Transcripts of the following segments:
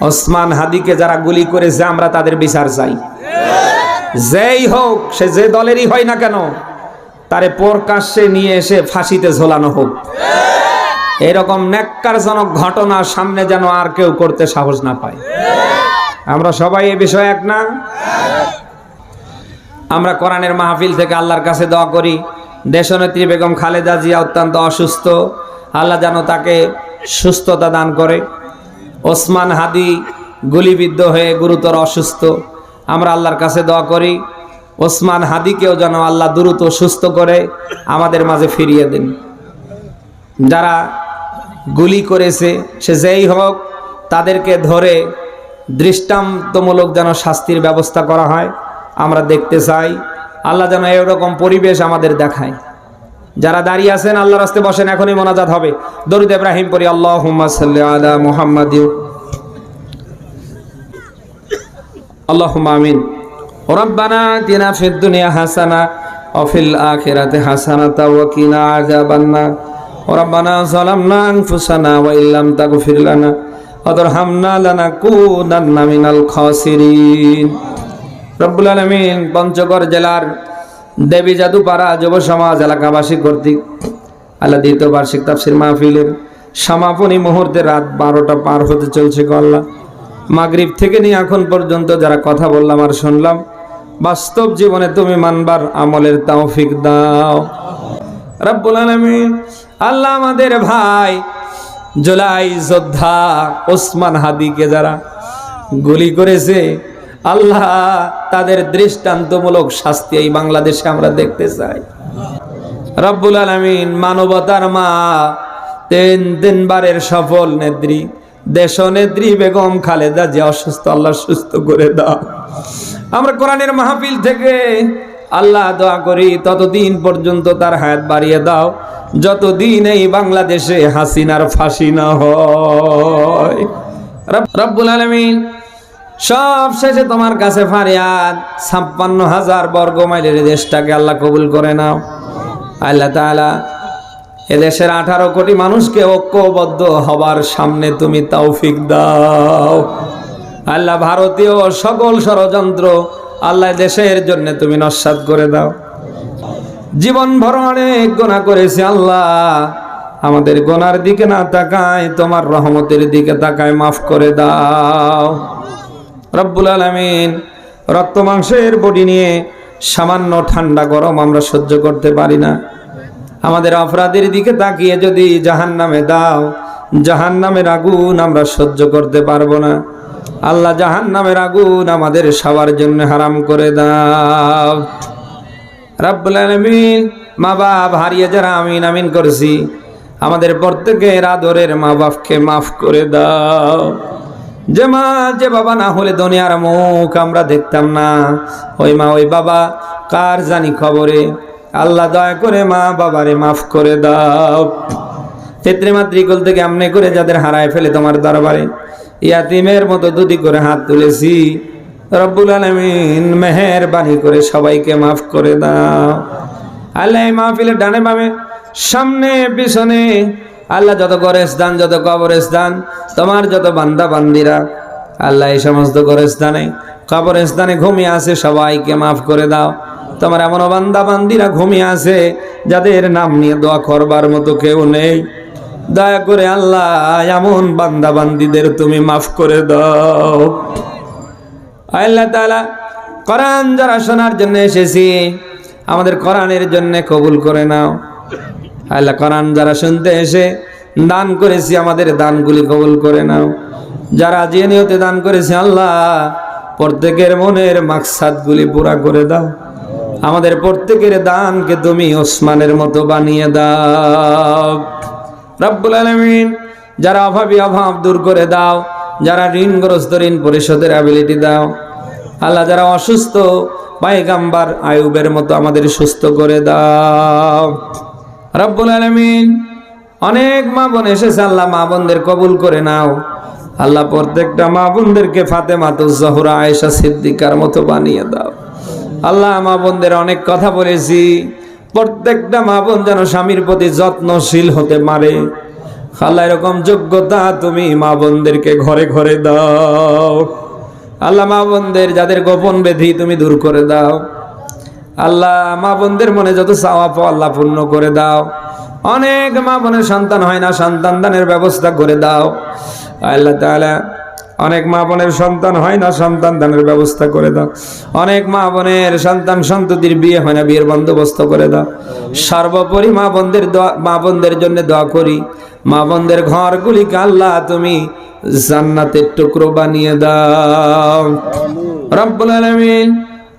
ওসমান হাদিকে যারা গুলি করেছে, আমরা তাদের বিচার চাই। যেই হোক, সে যে দলেরই হয় না কেন, তারে প্রকাশ্যে নিয়ে এসে ফাঁসিতে ঝোলানো হোক। এরকম ন্যাক্কারজনক ঘটনা সামনে যেন আর কেউ করতে সাহস না পায়। আমরা সবাই এ বিষয়ে এক না? আমরা কোরআনের মাহফিল থেকে আল্লাহর কাছে দোয়া করি। দেশনেত্রী বেগম খালেদা জিয়া অত্যন্ত অসুস্থ। আল্লাহ যেন তাকে সুস্থতা দান করে। ওসমান হাদি গুলিবিদ্ধ হয়ে গুরুতর অসুস্থ। আমরা আল্লাহর কাছে দোয়া করি, ওসমান হাদিকেও যেন আল্লাহ দ্রুত সুস্থ করে আমাদের মাঝে ফিরিয়ে দেন। যারা গুলি করেছে, সে যেই হোক, তাদেরকে ধরে দৃষ্টান্তমূলক যেন শাস্তির ব্যবস্থা করা হয়। আমরা দেখতে চাই, আল্লাহ যেন এরকম পরিবেশ আমাদের দেখায়। যারা দাঁড়িয়ে আছেন, আল্লাহর রাস্তে বসেন, এখনই মোনাজাত হবে। দরুদ ইব্রাহিম পড়ি আল্লাহ আলা মুহাম্মদ। আল্লাহুম্মা আমিন। রব্বানা তিনা ফিদ দুনিয়া হাসানা অফিল আখিরাতে হাসানাতা ওয়া কিনা আযাবান্নার রব্বানা যালামনা আনফুসানা, ওয়া ইল্লাম তাগফির লানা অদরহামনা লানাকুনান্না মিনাল খাসিরিন। রব্বুল আলামিন, পঞ্চগড় জেলার দেবী জাদুপাড়া যুব সমাজ এলাকাবাসী কর্তৃক আল্লাহ দ্বিতীয় বার্ষিক তাফসির মাহফিলের সমাপনী মুহূর্তে রাত বারোটা পার হতে চলছে গল্লা মাগরিব থেকে নিয়ে এখন পর্যন্ত যারা কথা বললাম আর শুনলাম, বাস্তব জীবনে তুমি মানবার আমলের তাওফিক দাও। রব্বুল আলমিন, আল্লাহ আমাদের ভাই জুলাই যোদ্ধা ওসমান হাদিকে যারা গুলি করেছে আল্লাহ তাদের দৃষ্টান্তমূলক শাস্তি এই বাংলাদেশে আমরা দেখতে চাই। রব্বুল আলমিন মানবতার মা, তিন তিনবারের সফল নেত্রী দেশ নেত্রী বেগম খালেদা যে অসুস্থ, আল্লাহ সুস্থ করে দাও। আমরা কোরআনের মাহফিল থেকে আল্লাহ দোয়া করি, ততদিন পর্যন্ত তার হায়াত বাড়িয়ে দাও। যতদিন এই বাংলাদেশে হাসিনার ফাঁসি না হয়। রব্বুল আলমিন সব শেষে তোমার কাছে ফারিয়াদ, ছাপ্পান্ন হাজার বর্গ মাইলের দেশটাকে আল্লাহ কবুল করে নাও। আল্লাহ তাআলা এদেশের আঠারো কোটি মানুষকে ঐক্যবদ্ধ হবার সামনে তুমি তৌফিক দাও। আল্লাহ ভারতীয় সকল ষড়যন্ত্র আল্লাহ দেশের জন্য তুমি নস্বাত করে দাও। জীবন ভর অনেক গোনা করেছি আল্লাহ, আমাদের গোনার দিকে না তাকায়, তোমার রহমতের দিকে তাকায় মাফ করে দাও। রব্বুল আলমিন রক্ত মাংসের বডি নিয়ে সামান্য ঠান্ডা গরম আমরা সহ্য করতে পারি না। আমাদের অপরাধের দিকে তাকিয়ে যদি জাহান নামে দাও জাহান নামের আগুন আমরা সহ্য করতে পারব না। আল্লাহ জাহান নামের আগুন আমাদের সবার জন্য হারাম করে দাও। রাব্বুল আলমিন, মা বাপ হারিয়ে যারা আমিন আমিন করছি, আমাদের প্রত্যেকের আদরের মা বাপকে মাফ করে দাও। যে মা, যে বাবা না হলে দুনিয়ার মুখ আমরা দেখতাম না। ওই মা, ওই বাবা, কার জানি খবরে? আল্লাহ দয়া করে মা বাবারে মাফ করে দাও। পিতৃমাতৃকুল থেকে আমনে করে যাদের হারায় ফেলে তোমার দরবারে। ইয়াতিমের মতো দুটি করে হাত তুলেছি। রব্বুল আলমিন মেহেরবানি করে সবাইকে মাফ করে দাও। আল্লাহ এই মাহফিলের ডানে বামে, সামনে, পিছনে আল্লাহ যত গরেস্তান যত কবরস্থান, তোমার যত বান্দা বান্দিরা আল্লাহ এই সমস্ত গরেস্তানে কবরস্থানে ঘুমিয়ে আছে, সবাইকে মাফ করে দাও। তোমার এমন বান্দা বান্দিরা ঘুমিয়ে আছে, যাদের নাম নিয়ে দোয়া করবার মতো কেউ নেই। দয়া করে আল্লাহ এমন বান্দা বান্দিদের তুমি মাফ করে দাও। আল্লাহ তাআলা কোরআন যারা শোনার জন্য এসেছি, আমাদের কোরআনের জন্য কবুল করে নাও। আল্লাহ কোরআন যারা শুনতে এসে দান করেছি, আমাদের দানগুলি কবুল করে নাও। যারা যে নিয়তে দান করেছে আল্লাহ, প্রত্যেকের মনের মাকসাদগুলি পুরা করে দাও। আমাদের প্রত্যেকের দানকে তুমি ওসমানের মতো বানিয়ে দাও। রব্বুল আলমিন, যারা অভাবী অভাব দূর করে দাও, যারা ঋণগ্রস্ত ঋণ পরিশোধের অ্যাবিলিটি দাও। আল্লাহ যারা অসুস্থ, পায়গাম্বার আয়ুবের মতো আমাদের সুস্থ করে দাও। রব্বুল আলমিন, অনেক মা বোন এসেছে, আল্লাহ মা বোনদের কবুল করে নাও। আল্লাহ প্রত্যেকটা মা বোনদেরকে ফাতেমাতুজ জহরা, আয়েশা সিদ্দিকার মতো বানিয়ে দাও। আল্লাহ মা বোনদের অনেক কথা বলেছি। প্রত্যেকটা মা বোন যেন স্বামীর প্রতি যত্নশীল হতে পারে। আল্লাহ এরকম যোগ্যতা তুমি মা বোনদেরকে ঘরে ঘরে দাও। আল্লাহ মা বোনদের যাদের গোপন বেধি তুমি দূর করে দাও। আল্লাহ মা বোনদের মনে যত চাওয়া পাও আল্লাহ পূর্ণ করে দাও। অনেক মা বোনের সন্তান হয় না সন্তান দানের ব্যবস্থা করে দাও। আল্লাহ তাআলা অনেক মা বোনের সন্তান হয় না সন্তান দানের ব্যবস্থা করে দাও। অনেক মা বোনের সন্তান সন্ততির বিয়ে হয় না বিয়ের বন্দোবস্ত করে দাও। সর্বোপরি মা বোনদের দোয়া মা বোনদের জন্য দোয়া করি। মা বোনদের ঘরগুলিকে আল্লাহ তুমি জান্নাতের টুকরো বানিয়ে দাও। রব্বুল আলামিন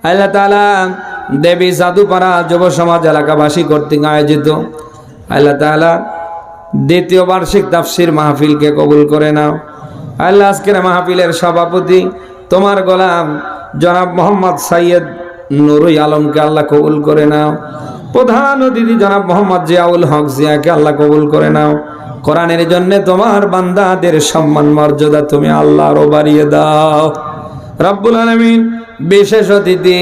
আল্লাহ তাআলা দেবী সাধুপাড়া যুব সমাজ এলাকাবাসী কর্তৃক আয়োজিত আল্লাহ তাআলা দ্বিতীয় বার্ষিক তাফসির মাহফিলকে কবুল করে নাও। আল্লাহ আজকের মাহফিলের সভাপতি তোমার গোলাম জনাব মোহাম্মদ সাইয়দ নুরুই আলমকে আল্লাহ কবুল করে নাও। প্রধান অতিথি জনাব মোহাম্মদ জিয়াউল হক জিয়াকে আল্লাহ কবুল করে নাও। কোরআনের জন্য তোমার বান্দাদের সম্মান মর্যাদা তুমি আল্লাহ আরও বাড়িয়ে দাও। রব্বুল আলমিন বিশেষ অতিথি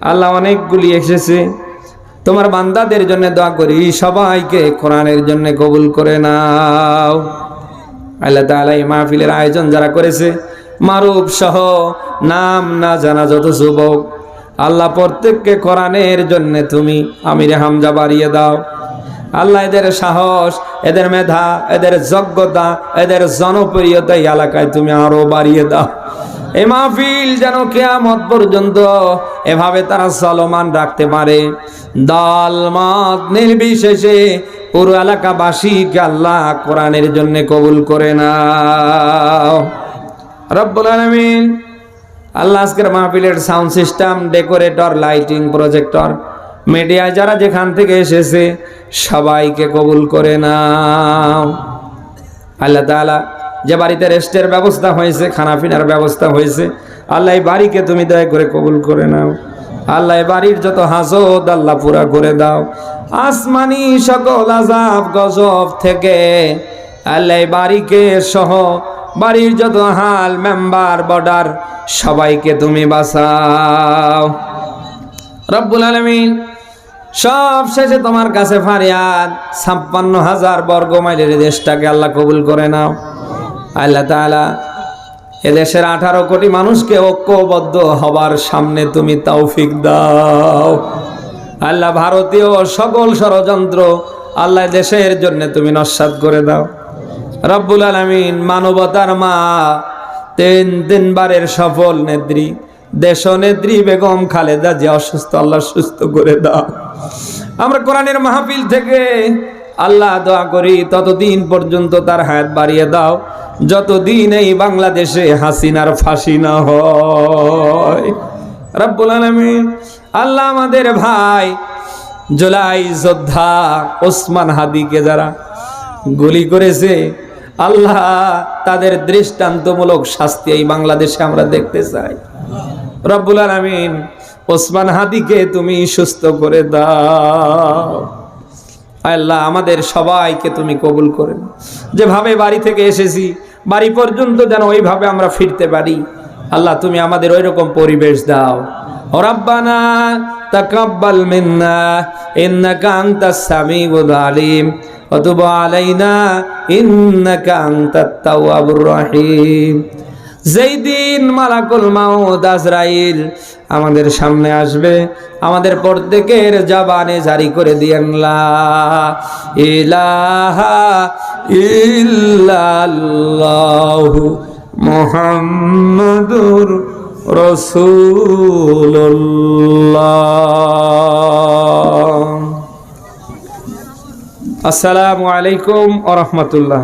আল্লাহ অনেকগুলি এসেছে। তোমার বান্দাদের জন্য দোয়া করি, সবাইকে কোরআনের জন্য কবুল করে নাও। আল্লাহ তাআলা এই মাহফিলের আয়োজন যারা করেছে, মারুফ সহ নাম না জানা যত যুবক, আল্লাহ প্রত্যেককে কোরআনের জন্য তুমি আমিরে হামজা বাড়িয়ে দাও। আল্লাহ এদের সাহস, এদের মেধা, এদের যোগ্যতা, এদের জনপ্রিয়তা এই এলাকায় তুমি আরও বাড়িয়ে দাও। এই মাহফিল যেন কেয়ামত পর্যন্ত এভাবে তারা চলমান রাখতে পারে। দল মত নির্বিশেষে পুরো এলাকাবাসীকে আল্লাহ কোরআনের জন্য কবুল করে নাও। রব্বুল আলামিন, আল্লাহ আজকের মাহফিলের sound system, decorator, lighting, projector, media যারা যেখান থেকে এসেছে সবাইকে কবুল করে নাও। আল্লাহ তাআলা যে বাড়িতে রেস্টের ব্যবস্থা হয়েছে খানা পিনার ব্যবস্থা হয়েছে, আল্লাহ বাড়িকে তুমি দয়া করে কবুল করে নাও। আল্লাহ বাড়ির যত হাজত, আল্লাহ পুরা করে দাও। আসমানি সকল আজাব গজব থেকে আল্লাহ বাড়িকে সহ বাড়ির যত হাল, মেম্বার, বর্ডার, সবাইকে তুমি বাঁচাও। রব্বুল আলমিন, সব শেষে তোমার কাছে ফারিয়াদ, ছাপ্পান্ন হাজার বর্গ মাইলের দেশটাকে আল্লাহ কবুল করে নাও। আল্লাহ তাআলা এদেশের আঠারো কোটি মানুষকে ঐক্যবদ্ধ হবার সামনে তুমি তৌফিক দাও। আল্লাহ ভারতীয় সকল ষড়যন্ত্র আল্লাহ দেশের জন্য তুমি নস্বাত করে দাও। রব্বুল আলমিন মানবতার মা, তিন তিনবারের সফল নেত্রী দেশ নেত্রী বেগম খালেদা যে অসুস্থ, আল্লাহ সুস্থ করে দাও। আমরা কোরআনের মাহফিল থেকে আল্লাহ দোয়া করি, ততদিন পর্যন্ত তার হায়াত বাড়িয়ে দাও। যতদিন এই বাংলাদেশে হাসিনার ফাঁসি না হয়। রব্বুল আলামিন, আল্লাহ আমাদের ভাই জুলাই, যোদ্ধা ওসমান হাদিকে যারা গুলি করেছে, আল্লাহ তাদের দৃষ্টান্তমূলক শাস্তি এই বাংলাদেশে আমরা দেখতে চাই। রব্বুল আলামিন, ওসমান হাদিকে তুমি সুস্থ করে দাও। আল্লাহ, আমাদের সবাইকে তুমি কবুল করে। যেভাবে বাড়ি থেকে এসেছি, বাড়ি পর্যন্ত যেন ওইভাবে আমরা ফিরতে পারি। আল্লাহ, তুমি আমাদের ওই রকম পরিবেশ দাও। রাব্বানা তাকাব্বাল মিন্না, ইন্নাকা আনতাস সামিউল আলিম, ওয়া তুব আলাইনা, ইন্নাকা আনতাত তাওয়াবুর রহিম। যেই দিন মালাকুল মাউদ আজরাইল আমাদের সামনে আসবে, আমাদের প্রত্যেকের জবানে জারি করে দিয়েন ইলাহা মুহাম্মাদুর রাসূলুল্লাহ। আসসালামু আলাইকুম ওয়া রাহমাতুল্লাহ।